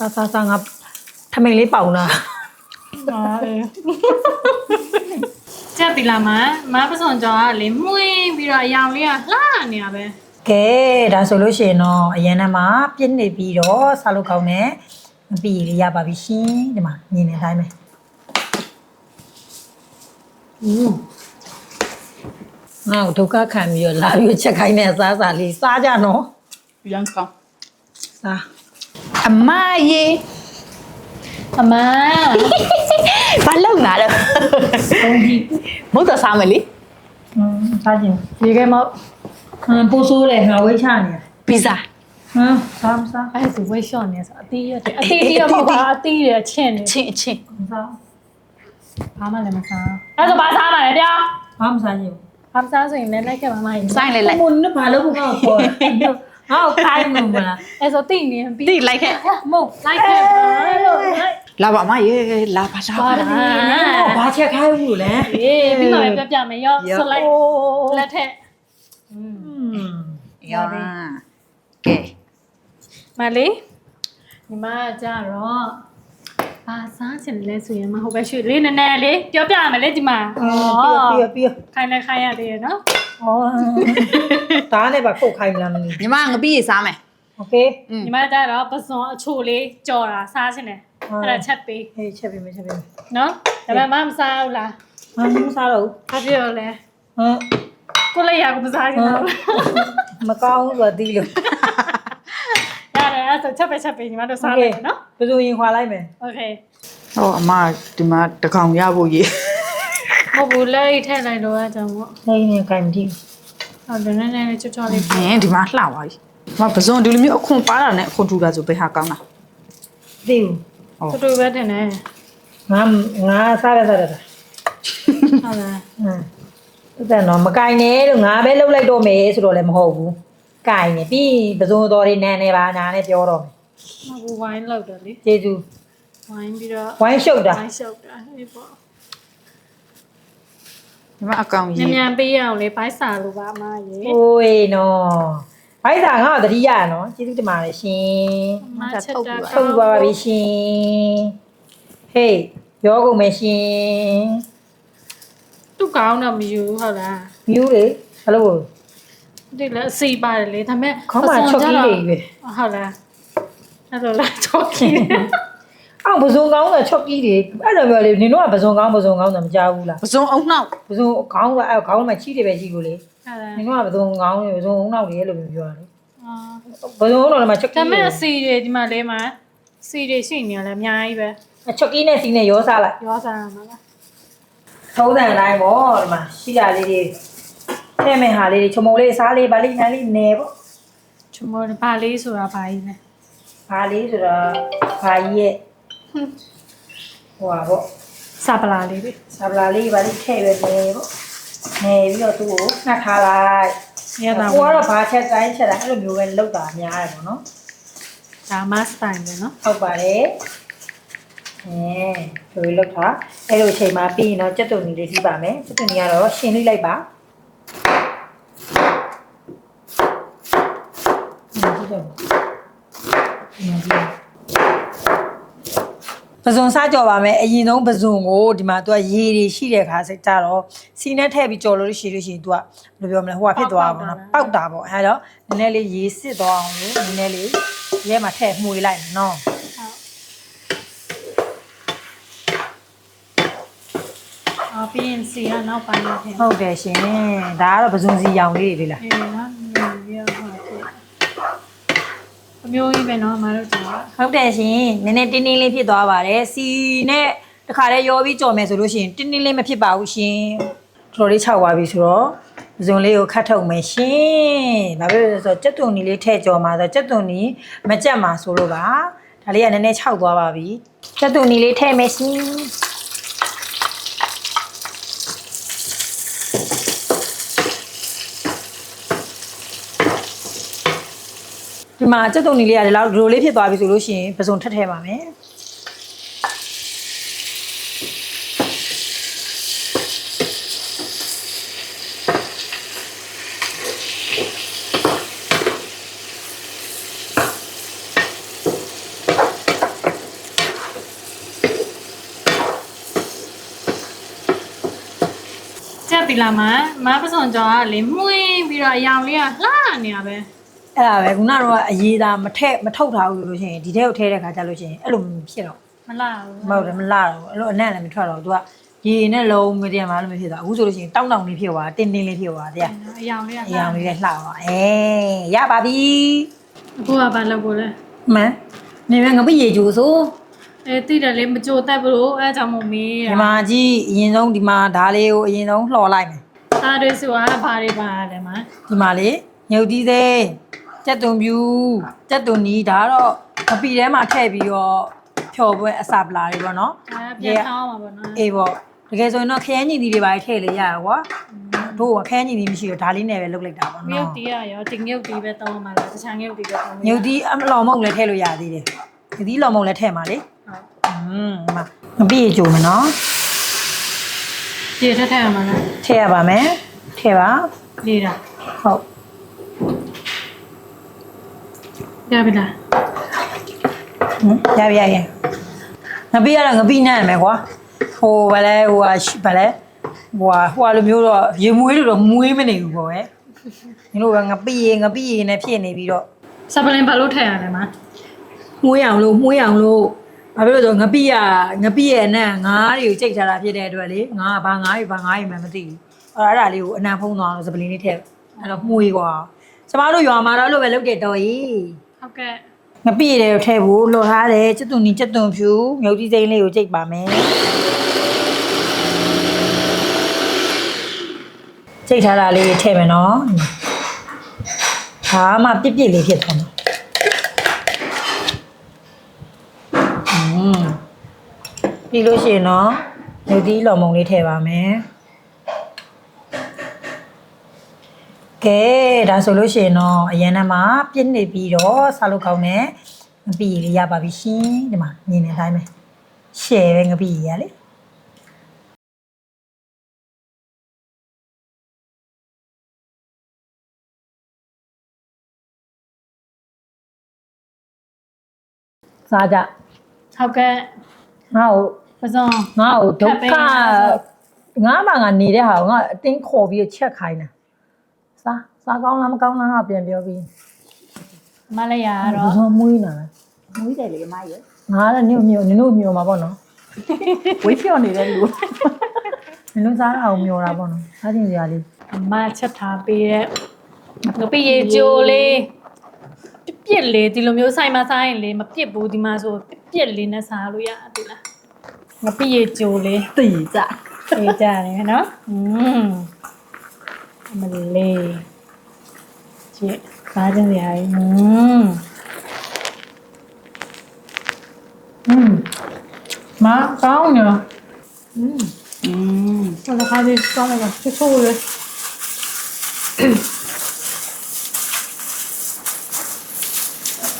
စားစားစားငါထမိန်လေးပေါင်တာအာအေးချက်ပြီလားမမပစုံကြောကလေမှုင်းပြီးတော့အရောင်လေးကလှနေရပဲကဲဒါဆိုလို့ရှိရင်တော့အရင်ကမှပြည့်နေပြီးတော့စားလို့ကောင်းတယ်မပြီးလေးရပါပြီရှင်ဒီမှာမြင်နေတိုင်းပဲอืมငါ့ကိုဒုက္ခခံပြီးတော့လာပြီးချက်ခိုင်းတဲ့အစားအစာလေးစားကြနော်ရန်ကောင်းစား အမရေအမဘာလုပ်လာတော့သုံးကြည့်မဟုတ်တော့စားမယ်လေอืมစားခြင်းဒီကဲမဟုတ်ဟမ်ပိုးဆိုးလေငါဝိတ်ချနေတယ်ပီဇာဟမ်စားမစားအဲ့ဒါဝိတ်ရှော့နေဆိုအတီးရတယ်အတီးရမှာပါအတီးရအချင်းနေအချင်းအချင်းမစားဘာမှလည်းမစားအဲ့ဒါဘာစားမှာလဲတရားဘာမစားခြင်းဘာမစားဆိုရင်လည်းလိုက်ခဲ့ပါမရင်ဆိုင်လေလိုက်မုန်နဲ့ဘာလို့ကောက်ခေါ်လဲ ငါ့ကိုခိုင်းမှာမလားအဲ့ဆိုတိနေပြီးတိလိုက်ခဲ့မဟုတ်လိုက်ခဲ့ပါလို့လိုက်လာပါအမရေလာပါလာပါပါတာဘာချက်ခိုင်းဘူးလဲအေးပြီးမှပဲပြပြမယ်ရောဆိုလိုက်လက်ထက်อืมရောကဲမလေးညီမကကြတော့ဘာစားချင်လဲဆိုရင်မဟုတ်ပဲရွှေလေးနည်းနည်းလေးပြောပြမယ်လေဒီမှာပြီးပြီးပြီးခိုင်းလဲခိုင်းရသေးရနော် ဩဒါနဲ့ပါခုတ်ခိုင်းမလားမသိ ညီမငပိရေစားမယ် โอเค อืม ညီမကြတော့ပစွန်အချိုလေးကြော်တာစားချင်တယ်အဲ့ဒါချက်ပေး ဟေးချက်ပြီးမချက်ပြီး နော်ဒါပေမဲ့မစားဘူးလား ဟာမစားတော့ ဘာပြောလဲ ဟမ် ကိုလည်းရကမစားချင်တော့ မကောင်းဘူးဆိုတီးလို့ ရတယ်အဲ့ဆိုချက်ပဲချက်ပေးညီမတို့စားမယ်နော် ဘယ်လိုရင်ခွာလိုက်မယ် โอเค ဟောအမဒီမှာတကောင်ရဖို့ရေ မ ဟုတ်ဘူးလက်အိတ်ထည့်လိုက်တော့အကြောင်းပေါ့နေနေခိုင်းမကြည့်ဟုတ်တယ်နည်းနည်းလေးချွတ်ချွတ်လေးဟင်းဒီမှာလှသွားပြီမပစုံဒီလိုမျိုးအခွန်ပါတာနဲ့အခွန်ထူတာဆိုဘယ်ဟာကောင်းလားသိဘူးတူတူပဲတင်တယ်ငါငါစားရစားရတာဟုတ်လားဟမ်ဥပ္ပန်တော့မကင်နဲ့လို့ငါပဲလှုပ်လိုက်တော့မယ်ဆိုတော့လည်းမဟုတ်ဘူးကင်နေပြီးပစုံတော်တွေနန်းနေပါညာနဲ့ပြောတော့မယ်မဟုတ်ဘူးဝိုင်းလောက်တယ်လေကျေးဇူးဝိုင်းပြီးတော့ဝိုင်းရှုပ်တာဝိုင်းရှုပ်တာအေးပေါ့ ဒီမှာအကောင်ညရေံ့ညံ့ပေးရအောင်လေဘိုက်စာလိုပါအမရေ။အိုးနော်။ဘိုက်စာငါ့ကိုတတိယနော်ကျေးဇူးတင်ပါတယ်ရှင်အမချက်တာ။ထုတ်ပါပါပြီရှင်။ဟေးရောကုန်မယ်ရှင်သူ့ကောင်းတော့မယူဘူးဟုတ်လား။မြူးလေဘလို့ဒီလည်းအစီပါတယ်လေဒါပေမဲ့ခေါင်းမှာချုပ်ကြီးတွေပဲ ဟုတ်လားအဲ့လိုလားချုပ်ကြီး။ အော်ပဇွန်ကောင်းကချုပ်ကြီးတွေအဲ့လိုပြောလေနင်တို့ကပဇွန်ကောင်းပဇွန်ကောင်းတော့မကြောက်ဘူးလားပစုံအောင်နှောက်။ပဇွန်ကောင်းကအဲ့ခေါင်းမှာချီးတွေပဲရှိကိုလေဟုတ်လား။နင်တို့ကပဇွန်ကောင်းတွေပဇွန်အောင်နောက်တွေအဲ့လိုမျိုးပြောတာလေအာ။ပဇွန်အောင်တော့မှချုပ်ဒါကြီးပေတွေမဲ့အစီတွေဒီမှာလေးမှာစီတွေရှိနေရလဲအများကြီးပဲအချုပ်ကြီးနဲ့စီနဲ့ရောစားလိုက်ရောစားရမှာလား။ထုံးတဲ့အတိုင်းပေါ့ဒီမှာရှိတာလေးတွေထဲ့မဲ့ဟာလေးတွေချုံမုံလေးစားလေးဗာလေးနန်းလေးနေပေါ့ချမတို့ဘာလေးဆိုတာဘာကြီးလဲဘာလေးဆိုတော့ဘာကြီးရဲ့ ဟိုပါပေါ့စာပလာလေးပဲဆာဗလာလေးဘာလေးထည့်ပဲနေပေါ့နေပြီးတော့သူ့ကိုနှက်ထားလိုက်ရတာကိုကတော့ဘာချက်တိုင်းချက်တိုင်းအဲ့လိုမျိုးပဲလောက်တာများတယ်ပေါ့နော်ဒါမစတိုင်ပဲနော်ဟုတ်ပါတယ်အဲဒီလိုလောက်တာအဲ့လိုအချိန်မှာပြီးရင်တော့ကြက်တုံကြီးလေးစီးပါမယ်ကြက်တုံကြီးကတော့ရှင်းလေးလိုက်ပါဒီတော့ ပဇွန်စားကြော်ပါမယ်အရင်ဆုံးပဇွန်ကိုဒီမှာသူကရေတွေရှိတဲ့ခါစကြတော့စီနဲ့ထည့်ပြီးကြော်လို့ရှိလို့ရှိရင်သူကဘယ်လိုပြောမလဲဟိုကဖြစ်သွားပါတော့ပေါက်တာပေါ့အဲတော့နည်းနည်းလေးရေစစ်သွားအောင်လို့နည်းနည်းလေးရဲမှာထည့်မှုေးလိုက်နော်အာပြီးရင်စီကနောက်ပိုင်းမှာထည့်ဟုတ်တယ်ရှင်ဒါကတော့ပဇွန်စီရောင်လေးတွေလေလား အေးနော်မြင်ရပါဘူးအ မျိုးကြီးပဲနော်မတို့ကြောင့်ဟုတ်တယ်ရှင်နည်းနည်းတင်းတင်းလေးဖြစ်သွားပါတယ်စီနဲ့တခါတည်းရောပြီးကြော်မယ်ဆိုလို့ရှိရင်တင်းတင်းလေးမဖြစ်ပါဘူးရှင်တော်တော်လေးခြောက်သွားပြီဆိုတော့ပဇွန်လေးကိုခတ်ထုတ်မယ်ရှင်ဘာဖြစ်လို့လဲဆိုတော့ကြက်သွန်နီလေးထည့်ကြော်မှာဆိုတော့ကြက်သွန်နီမကြက်မှာဆိုလို့ပါဒါလေးကနည်းနည်းခြောက်သွားပါပြီကြက်သွန်နီလေးထည့်မယ်ရှင် ဒီမှာကြက်တုံနေလေးရတယ်လောက်ဒီလိုလေးဖြစ်သွားပြီဆိုလို့ရှိရင်ပစုံထပ်ထည့်ပါမယ်ပီလာမှာမပစုံကြောင်ကလေမှုင်းပြီးတော့အယောင်လေးကလှနေရပဲ အဲ့ဒါပဲခုနကတော့အရေးသားမထက်မထုတ်ထားဘူးလို့ရှိရင်ဒီထဲကိုထည့်တဲ့ခါကျလို့ရှိရင်အဲ့လိုမဖြစ်တော့မလှဘူးမဟုတ်တယ်မလာတော့ဘူးအဲ့လိုအနံ့လည်းမထွက်တော့ဘူး तू ကရေနဲ့လုံးမတင်မှလည်းမဖြစ်တော့အခုဆိုလို့ရှိရင်တောင်းတောင်းလေးဖြစ်သွားတင်းတင်းလေးဖြစ်သွားတရားအယောင်လေးကအရောင်လေးလည်းလှသွားအေးရပါပြီအခုကဘာလုပ်ကိုလဲမှန်နေမငါပြရေကြိုးဆိုအဲတိတယ်လေမကြိုတက်ဘူးလို့အဲကြောင့်မို့မေးဒီတာမှာကြီးအရင်ဆုံးဒီမှာဓာလေးကိုအရင်ဆုံးလှော်လိုက်မယ်သားတွေဆိုတာဘာတွေပါလဲမဒီမှာလေညုတ်သီးသေး ကြက်သွန်ပြူကြက်သွန်နီးဒါကတော့အပီထဲမှာထည့်ပြီးတော့ဖြော်ပွဲအစာပလာတွေပေါ့နော်အဲပြန်ထောင်းမှာပေါ့နော်အေးပေါ့တကယ်ဆိုရင်တော့ခရမ်းညီသီးတွေပါထည့်လေရရကွာတို့ကခရမ်းညီသီးမရှိတော့ဒါလေးနဲ့ပဲလုပ်လိုက်တာပေါ့မြုပ်နော်တီးရရောဒီမြုပ်တီးပဲတောင်းမှာလားတခြားမြုပ်တီးပဲတောင်းညုတ်သီးအမလောင်မုံလည်းထည့်လို့ရသေးတယ်ညုတ်သီးလောင်မုံလည်းထည့်မှာလေဟုတ်อืมမမပြည့်ကြိုမယ်နော်ပြေထက်ထက်ရမှာလားထည့်ရပါမယ်ထည့်ပါလေးတာဟုတ် ရပြီလားဟင်ရပြီရပြီငပိရတော့ငပိနဲ့ရမယ်ကွာဟိုဗလဲဟိုဟာရှိဗလဲဟိုဟာဟိုဟာလိုမျိုးတော့ရေမွေးလို့တော့မွေးမနေဘူးပေါ့ရဲ့ဒီလိုပဲငပိရေငပိရေနဲ့ဖြစ်နေပြီးတော့စပလင်ဘာလို့ထည့်ရလဲမမွေးအောင်လို့မွေးအောင်လို့ဘာဖြစ်လို့လဲဆိုတော့ငပိရငပိရဲ့အနံ့ငါးတွေကိုကြိတ်ထားတာဖြစ်တဲ့အတွက်လေငါကဘာငါးတွေဘာငါးတွေမှမသိဘူးအဲ့ဒါအဲ့ဒါလေးကိုအနံ့ဖုံးသွားလို့စပလင်းလေးထည့်အဲ့တော့မွေးကွာကျမတို့ရွာမှာတော့အဲ့လိုပဲလုပ်တယ်တော်ကြီး ဟုတ်ကဲ့ငပိရတဲ့ထဲဖို့လှော်ထားတယ်ကျွတ်တုန်နီကျွတ်တုန်ဖြူမြုပ်ကြီးစိမ့်လေးကိုကြိတ်ပါမယ်ကြိတ်ထားတာလေးထည့်မယ်နော်ဟာမှပြစ်ပြစ်လေးဖြစ်သွားမှာอืมပြီးလို့ရှိရင်တော့မြုပ်ကြီးလော်မုံလေးထည့်ပါမယ် ကဲဒါဆိုလို့ရှိရင်တော့အရင်ကမှပြစ်နေပြီးတော့စားလို့ကောင်းတယ်ငပိရလေးရပါပြီရှင်ဒီမှာမြင်နေတိုင်းပဲရှယ်ပဲငပိရရလေစားကြဟုတ်ကဲ့ငါ့ကိုပစုံငါ့ကိုဒုက္ထပ်ပေးခရအောင်ငါမှငါနေတဲ့ဟာကိုငါအတင်းခေါ်ပြီးတော့ချက်ခိုင်းတာ စားစားကောင်းလားမကောင်းလားငါပြန်ပြောပြီးမလည်းရအဲ့တော့တော့မွေးနေတာမွေးတယ်လေအမရဲ့ငါလည်းနင့်မျိုးနင်တို့မျိုးမှာပေါ့နော်ဝေးပြော့နေတဲ့လူနင်တို့စားတာကိုမျိုးတာပေါ့နော်စားတင်စရာလေးအမချက်ထားပေးတဲ့ငပိရေကြိုလေးပြစ်ပြစ်လေးဒီလိုမျိုးဆိုင်မှာစားရင်လေမပြစ်ဘူးဒီမှာဆိုပြစ်လေးနဲ့စားလို့ရတယ်လားငပိရေကြိုလေးတည်ကြပေးကြတယ်နော်อืม மல்லி சரி பாருங்க ம் ம் மா காவுங்க ம் 음. 나 가지 싸매가 최초고래.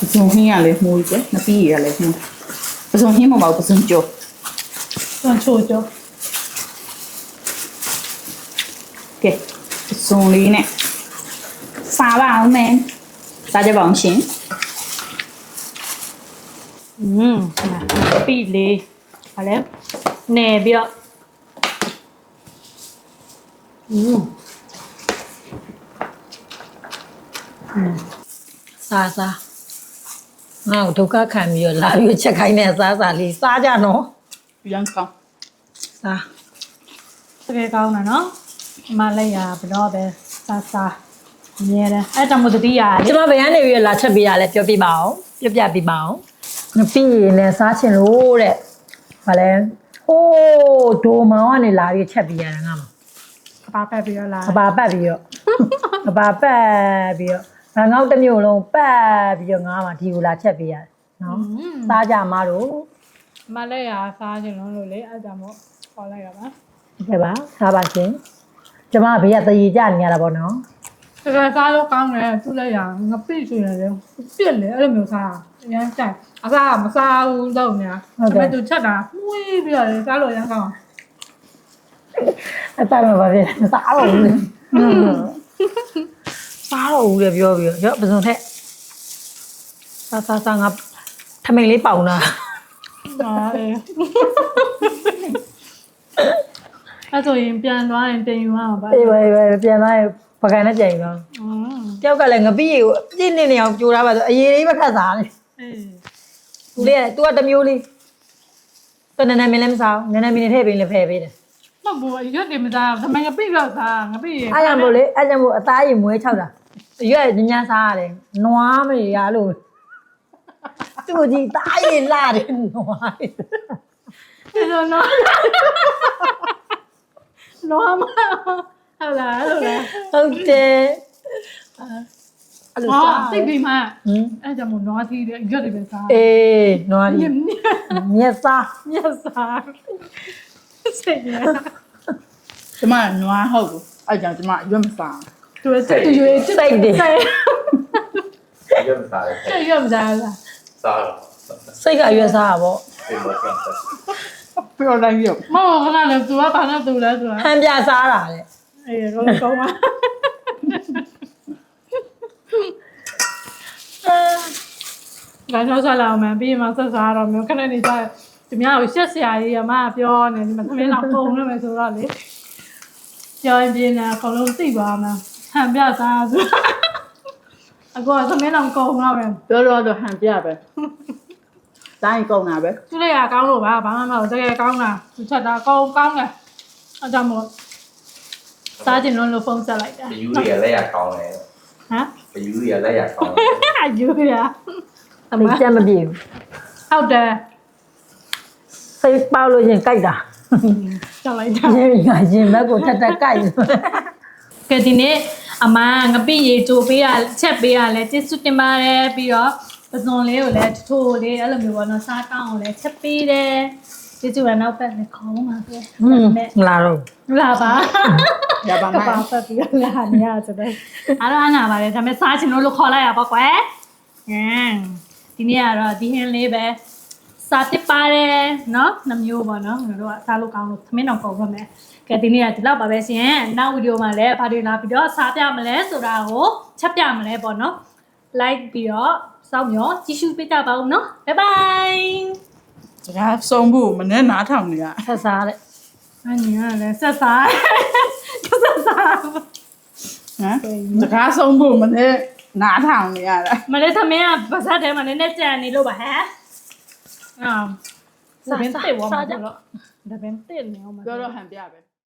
Pasó un genial, es muy bien. No pilla, es muy. Pasó un genial, mau, pasó un yo. Pasó un yo. ¿Qué? မွေးတယ်နပီးရလေဟင်းပစုံဟင်းမမပစုံကြော စောင်းချိုးချိုး ကဲပစုံလေးနဲ့စားပါအောင်မယ်စားကြပါအောင်ရှင် อืมပြီလေးဟာလဲနေပြီးတော့อืม စားစားငါ့ကိုဒုက္ခခံပြီးတော့လာပြီးချက်ခိုင်းတဲ့စားစားလေးစားကြနော် ရန်ကောင်း စား တကယ်ကောင်းတာနော် အမလည်းရဘတော့ပဲစားစားအမြဲတမ်းအဲ့တောင်မသတိရလေကျမဘယ်ကနေပြီးတော့လာချက်ပေးရလဲပြောပြပါအောင်ပြောပြပြပါအောင်ငပိရင်လည်းစားချင်လို့တဲ့ဘာလဲဟိုးဒိုမောင်ကနေလာပြီးချက်ပေးရတာငါမကပါပက်ပြီးတော့လာအပါပတ်ပြီးတော့အပါပတ်ပြီးတော့ငါငေါ့တစ်မျိုးလုံးပတ်ပြီးတော့ငါမှဒီကိုလာချက်ပေးရတယ်နော်စားကြမှာတော့အမလည်းရစားခြင်းလုံးလို့လေအဲ့ကြောင့်မို့ခေါ်လိုက်ရပါကဲပါစားပါရှင် ကျမဘေးကတရေကြနေရတာပေါ့နော်တကယ်စားလို့ကောင်းတယ်သူလည်းရငပိဆိုရင်လည်းပြက်လေအဲ့လိုမျိုးစားအရင်ကြိုက်အစားကမစားဘူးတော့နေတာဒါပေမဲ့သူချက်တာမှုေးပြီးတော့လေစားလို့ရမ်းကောင်းအတိုင်းမှာပါဖြစ်မစားတော့ဘူးလေစားတော့ဘူးလေပြောပြီးတော့ရောပစုံထက်စားစားစားငါထမိန်လေးပေါင်တာအာအေး အဲ့ဆိုရင်ပြန်သွားရင်တင်ယူရအောင်ပါအေးပဲပဲပြန်လာရင်ပကံနဲ့ပြန်သွားอืมတယောက်ကလည်းငပိရေကိုပြည့်နေနေအောင်ကြိုးထားပါဆိုအရေးလေးပဲခတ်စားတယ်အေးသူလေးကသူကတစ်မျိုးလေးသူနည်းနည်းမင်းလည်းမစားဘူးနည်းနည်းမင်းနဲ့ထည့်ပေးလည်းဖယ်ပေးတယ်မဟုတ်ဘူးရွက်တယ်မစားဘူးဒါမှငပိတော့စားငပိရေအားကြောင့်မို့လေအားကြောင့်မို့အသားရင်မွေးချောက်တာရွက်ညညာစားရတယ်နွားမရလို့သူ့ကြီးသားရင်လာတယ်နွားဒီလိုနော် နော်မဟုတ်လားဟုတ်လားဟုတ်တယ်အဲ့လိုဟောစားသိပြီမဟင်အဲ့ကြောင့်မို့နွားသီးတဲ့ရွက်တယ်ပဲစားအေးနွားမြကြီးက်မြက်မြက်စားမြက်စားစိတ်ရကျမနွားဟုတ်ဘူးအဲ့ကြောင့်ကျမရွက်မစားသူစိတ်ရွေးစိတ်တယ်စိတ်ရက်မစားတယ်စိတ်ရွက်မစားလားစားတော့စိတ်ကရွက်စားတာပေါ့ ဒီမှာကစား ပြောလိုက်ရုပ်မဟုတ်ခဏလေသူကဘာနဲ့သူလဲဆိုတာဟန်ပြစားတာလေအေးကောင်းကောင်းပါငါတော့ဆက်လာအောင်မယ်ပြီးရင်မှဆက်စားတော့မျိုးခဏနေကြဒီများကိုရှက်စရာကြီးအမကပြောနေဒီမှာသမင်းတော့ပုံနေမယ်ဆိုတော့လေပြောရင်ပြင်းနေအကုန်လုံးသိပါမှာဟန်ပြစားဆိုအကောသမင်းတော့ကုန်တော့မယ်ပြောတော့တော့ဟန်ပြပဲ တိုင်းကုန်တာပဲသူလေးကကောင်းလို့ပါဘာမှမဟုတ်တကယ်ကောင်းတာသူချက်တာကောင်းကောင်းတယ်အဲကြောင့်မို့စားကျင်လို့လို့ဖုန်းဆက်လိုက်တာဘယူတွေကလက်ရကောင်းတယ်ဟမ်ဘယူတွေကလက်ရကောင်းတယ်အယူရအမစိတ်ကြက်မပြေဘူးဟုတ်တယ်စိတ်ပေါက်လို့ရင်ကြိုက်တာကြောက်လိုက်တာရင်ငါရင်ဘက်ကိုတက်တက်ကြိုက်တယ်ကဲဒီနေ့အမငပိရေကြိုပေးရချက်ပေးရလဲကျေးဇူးတင်ပါတယ်ပြီးတော့ ပဇွန်လေးကိုလည်းထိုးလေးအဲ့လိုမျိုးပေါ့နော်စားတောင်းကိုလည်းချက်ပေးတယ်ကျေးဇူးပါနောက်ပတ်လည်းခေါင်းပါပဲမလာတော့လာပါရပါမယ်ကပါဖတ်ပြီးလာနေရဆိုတော့အားလုံးအနာပါတယ်ဒါပေမဲ့စားချင်လို့လို့ခေါ်လိုက်ရပါကွယ်အင်းဒီနေ့ကတော့ဒီဟင်းလေးပဲစားတစ်ပါတယ်နော်နှမျိုးပေါ့နော်ကျွန်တော်တို့ကစားလို့ကောင်းလို့သမင်းတော်ပေါ်ပါမယ်ကဲဒီနေ့ကဒီလောက်ပါပဲရှင်နောက်ဗီဒီယိုမှာလည်းဘာတွေလာပြီးတော့စားပြမလဲဆိုတာကိုချက်ပြမလဲပေါ့နော် like ပြီးတော့စောင့်မျှော်ကြည့်ရှုပေးကြပါဦးနော် bye bye စကားဆုံးဖို့မနဲ့နားထောင်နေရဆက်စားတဲ့အညီကလည်းဆက်စားဆက်စားဟမ်စကားဆုံးဖို့မနဲ့နားထောင်နေရတာမနေ့သမင်းကပါဇက်ထဲမှာနည်းနည်းကြံနေလို့ပါဟမ်အာဒါပင်တဲ့ဝါမလို့ဒါပင်တဲ့နေအောင်မပြောတော့ဟန်ပြပဲ